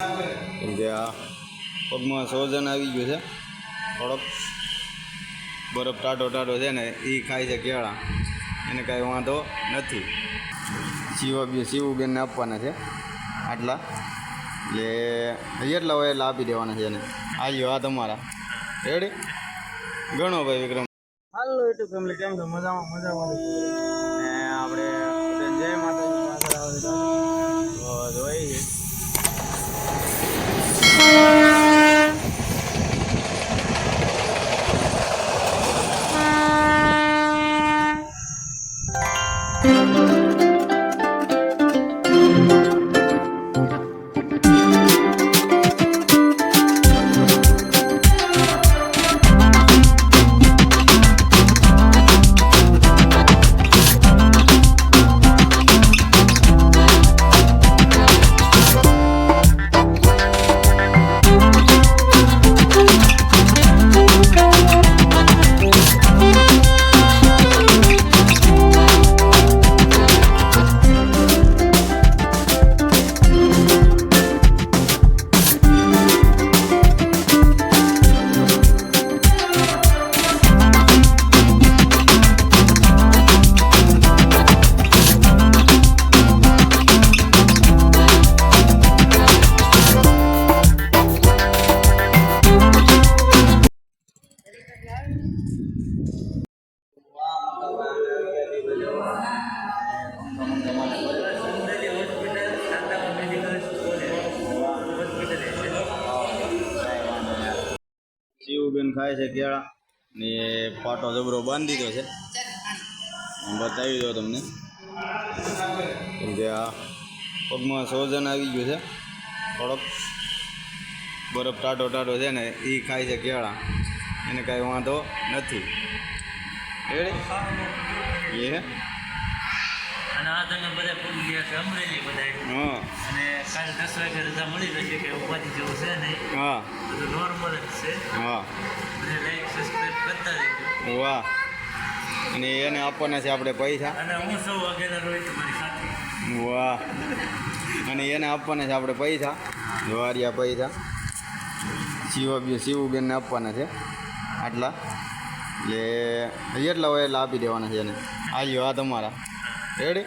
કેમ કે પગમાં સોજન આવી ગયું છે. થોડોક બરફ ટાટો ટાટો છે ને એ ખાય છે કેળા. એને કાંઈ વાંધો નથી. શિવ શિવુબેનને આપવાના છે આટલા. એટલે એટલા હોય એટલા આપી દેવાના છે એને. આલ્યો આ તમારા. રેડી ગણો ભાઈ વિક્રમ. હાલો યુટ્યુબ ફેમિલી કેમ છો? મજામાં મજામાં. શિવબેન ખાય છે કેળા ને પાટો જબરો બાંધી દીધો છે. હું બતાવી દો તમને. કેમ કે આ પગમાં સોજન આવી ગયું છે. થોડોક બરફ ટાટો ટાટો છે ને એ ખાય છે કેળા. એને કાંઈ વાંધો નથી. એ એ અને આ તમે બધા પૂરી ગયા છે અમરેલી બધા હા. અને કાલે દસ વાગે રજા મળી જશે કે ઉપાધિ જેવું છે નહીં. હા. બધું નોર્મલ જ છે. હા. લાઈક સબસ્ક્રાઈબ કરતા રહેજો. વાહ. અને એને આપવાના છે આપણે પૈસા. અને હું સૌ વાગેલા રોહિત તમારી સાથે. વાહ. અને એને આપવાના છે આપણે પૈસા. જવારિયા પૈસા. શિવ શિવુબેનને આપવાના છે. આટલા. એટલે એટલા હોય એટલા આપી દેવાના છે એને. આવ્યો આ તમારા. રેડી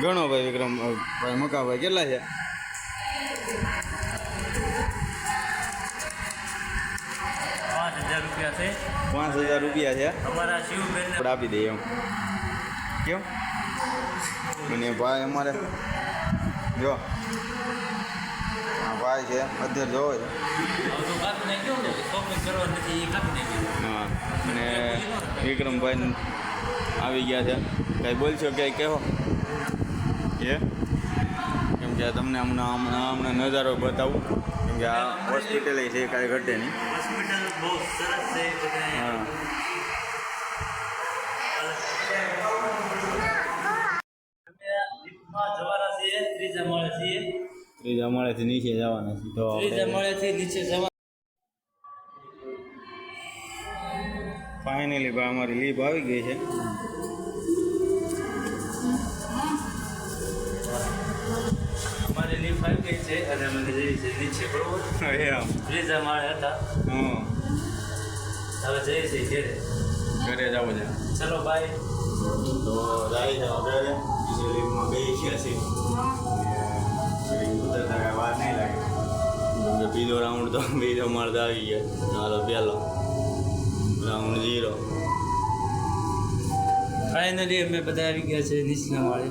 ગણો ભાઈ વિક્રમ ભાઈ મકાભાઈ કેટલા છે? પાંચ હજાર રૂપિયા છે. આપણે આપી દઈએ એમ. કેમ? અને ભાઈ અમારે જો. ભાઈ છે અત્યારે જોવો છે હા અને વિક્રમભાઈ આવી ગયા છે. કંઈ બોલશો કે કહો? એ કેમ કે તમને હમણાં હમણાં હમણાં નજારો બતાવું. કેમ કે આ હોસ્પિટલ છે કાંઈ ઘટે નહીં. હોસ્પિટલ બહુ સરસ છે હા. ત્રીજા માળેથી નીચે જવાના છે તો ત્રીજા માળેથી નીચે જવા ફાઇનલી ભાઈ અમારી લીપ આવી ગઈ છે. અમારી લિફ્ટ આવી ગઈ છે અને અમે જઈએ છીએ નીચે બરોબર એમ ત્રીજા માળે હતા. હમ હવે જઈએ છીએ ઘેરે. ઘરે જવું છે ચલો બાય તો જાય છે આપણે બીજી લીપમાં ગઈ છે છીએ. ઉતરતા કાંઈ વાર નહીં લાગે. બીજો રાઉન્ડ તો બીજો માળ તો આવી ગયા. ચાલો પહેલો. ફાઇનલી અમે બધા આવી ગયા છે નીચના માળે